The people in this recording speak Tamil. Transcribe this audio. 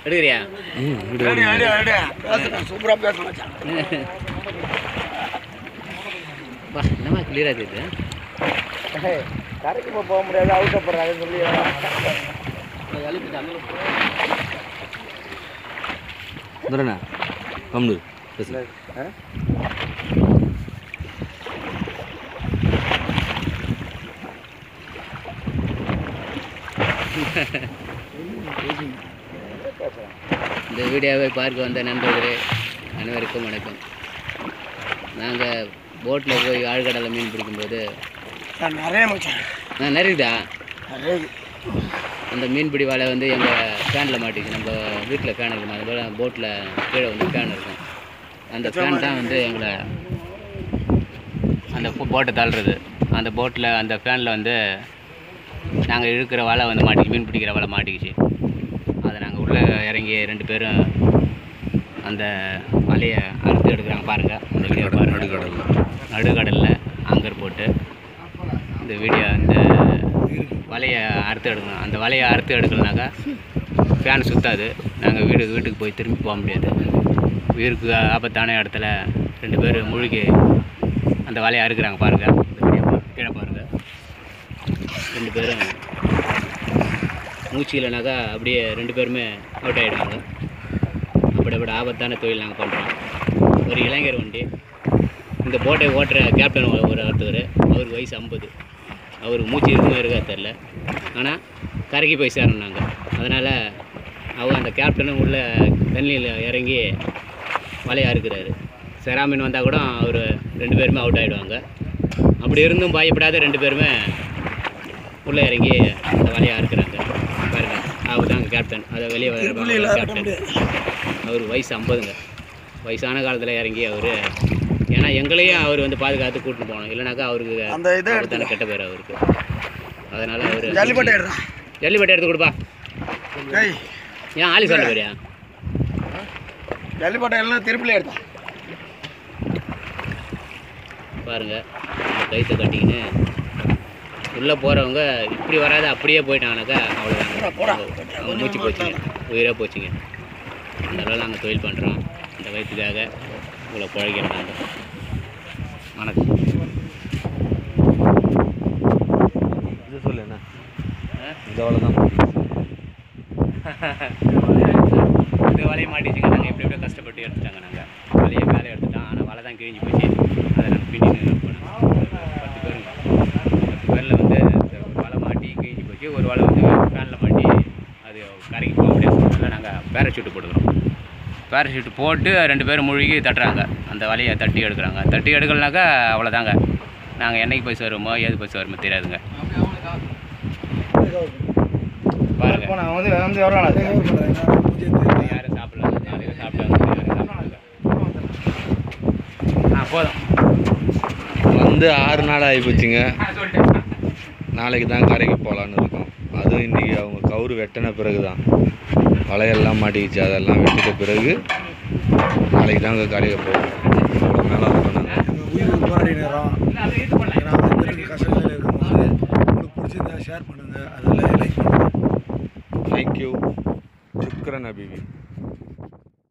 எடுக்கிறியா? சூப்பரா பேசணும் என்னமா கிளியராக தெரியுது கரைக்கு போக முடியாது அவுட்டப்படுறாங்க சொல்லி கம்னு பேசு. இந்த வீடியோவை பார்க்க வந்த நண்பர்களே அனைவருக்கும் வணக்கம். நாங்கள் போட்டில் போய் ஆழ்கடலில் மீன் பிடிக்கும்போது நிறைய நான் நிறையடா நிறைய. அந்த மீன்பிடி வலை வந்து எங்கள் ஃபேனில் மாட்டிச்சு நம்ம வீட்டில் ஃபேன் இருக்கும் அது போல் போட்டில் கீழே வந்து ஃபேன் இருக்கும். அந்த ஃபேன் தான் வந்து எங்களை அந்த போட்டை தள்ளுறது. அந்த போட்டில் அந்த ஃபேனில் வந்து நாங்கள் இழுக்கிற வலை வந்து மாட்டிச்சு மீன் பிடிக்கிற வலை மாட்டிக்கிச்சு. அதை நாங்கள் உள்ளே இறங்கி ரெண்டு பேரும் அந்த வலையை அறுத்து எடுக்கிறாங்க. பாருங்கள் அந்த வீடியோ நடுக்கடல்ல. நடுக்கடலில் ஆங்கர் போட்டு இந்த வீடியோ இந்த வலையை அறுத்து எடுக்கணும். அந்த வலையை அறுத்து எடுக்கலனாக்கா ஃபேன் சுத்தாது. நாங்கள் வீடு வீட்டுக்கு போய் திரும்பி போக முடியாது. உயிருக்கு ஆபத்தான இடத்துல ரெண்டு பேர் மூழ்கி அந்த வலையை அறுக்குறாங்க. பாருங்கள் இந்த வீடியோ பா- கீழே பாருங்கள் ரெண்டு பேரும் மூச்சு இல்லைனாக்கா அப்படியே ரெண்டு பேருமே அவுட் ஆகிடுவாங்க அப்படிப்பட்ட ஆபத்தான தொழில் நாங்கள் பண்ணுறோம் ஒரு இளைஞர் வண்டி. இந்த போட்டை ஓட்டுற கேப்டன் ஒரு ஒருத்தர். அவருக்கு வயசு ஐம்பது. அவர் மூச்சு இருக்குமே இருக்கா தெரில ஆனால் கரைக்கு போய் சேரணும் நாங்கள் அதனால் அவர் அந்த கேப்டனும் உள்ள தண்ணியில் இறங்கி வலையாக இருக்கிறாரு செராமின் வந்தால் கூட அவர் ரெண்டு பேருமே அவுட் ஆகிடுவாங்க அப்படி இருந்தும் பயப்படாத ரெண்டு பேருமே உள்ளே இறங்கி அந்த வலையா இருக்கிறாங்க? பாருங்க. அவர் தாங்க கேப்டன் அதை வெளியே வர கேப்டன் அவர் வயசு ஐம்பதுங்க. வயசான காலத்தில் இறங்கி அவர் ஏன்னா எங்களையும் அவர் வந்து பாதுகாத்து கூட்டிட்டு போகணும். இல்லைனாக்கா அவருக்கு அந்த இதை கெட்ட பேர் அவருக்கு. அதனால் அவர் ஜல்லிப்பட்டை எடுறா. ஜல்லிப்பட்டை எடுத்து கொடுப்பா. ஏன் ஆலி சொல்ல போறியா? ஜல்லிப்பட்டை எல்லாம் திருப்பிலே எடுத்தா. பாருங்க. இந்த கைத்தை கட்டிக்கின்னு உள்ளே போகிறவங்க இப்படி வராது அப்படியே போயிட்டாங்கனாக்கா அவ்வளோதாங்க போடா. அவங்க- அவங்க மூச்சு போச்சுங்க. உயிராக போச்சுங்க. அதனால் நாங்கள் தொழில் பண்ணுறோம் இந்த வயிற்றுக்காக உங்களை பழகிறோம் நாங்கள் வணக்கம். இது சொல்லு என்ன? இந்த தான் இந்த வலையை மாட்டிச்சுங்க. நாங்கள் எப்படி எப்படியோ கஷ்டப்பட்டு எடுத்துட்டாங்க நாங்கள் வலையை மேலே எடுத்துட்டோம் ஆனால் வலை தான் கிழிஞ்சு போச்சு அதை நாங்கள் பின்னி போனோம் பத்து பேருங்க பத்து பேரில் வந்து இந்த ஒரு வலை மாட்டி போச்சு ஒரு வலை வந்து ஃபேனில் மாட்டி அது கரைக்கு போக முடியாது. நாங்கள் பேராஷூட்டு போட்டுக்கிறோம். பேராஷூட் போட்டு ரெண்டு பேரும் மூழ்கி தட்டுறாங்க. அந்த வலையை தட்டி எடுக்கிறாங்க. தட்டி எடுக்கலனாக்கா அவ்வளோதாங்க நாங்கள் என்னைக்கு போய் சேருவோமோ ஏது போய் சேருமோ தெரியாதுங்க. யாரும் சாப்பிடல. நாளைக்கு சாப்பிட்டாங்க. போதும். வந்து ஆறு நாள் ஆகி போச்சுங்க. நாளைக்கு தான் கரைக்கு போகலான்னு இருக்கோம். அதுவும் இன்றைக்கி அவங்க கவுரு வெட்டின பிறகு தான் வலையெல்லாம் மாட்டிக்கிச்சு அதெல்லாம் வெட்டிட்ட பிறகு நாளைக்கு தான் அங்கே கரைக்கு போவோம். அவ்வளோ மேலே இருக்கோம் நாங்கள் போராடி நேரம். கஷ்டத்தில் இருக்கும்போது உங்களுக்கு பிடிச்சிருந்தா ஷேர் பண்ணுங்கள் அதெல்லாம் லைக் பண்ணுங்கள் தேங்க்யூ சுக்ரன் அபிபி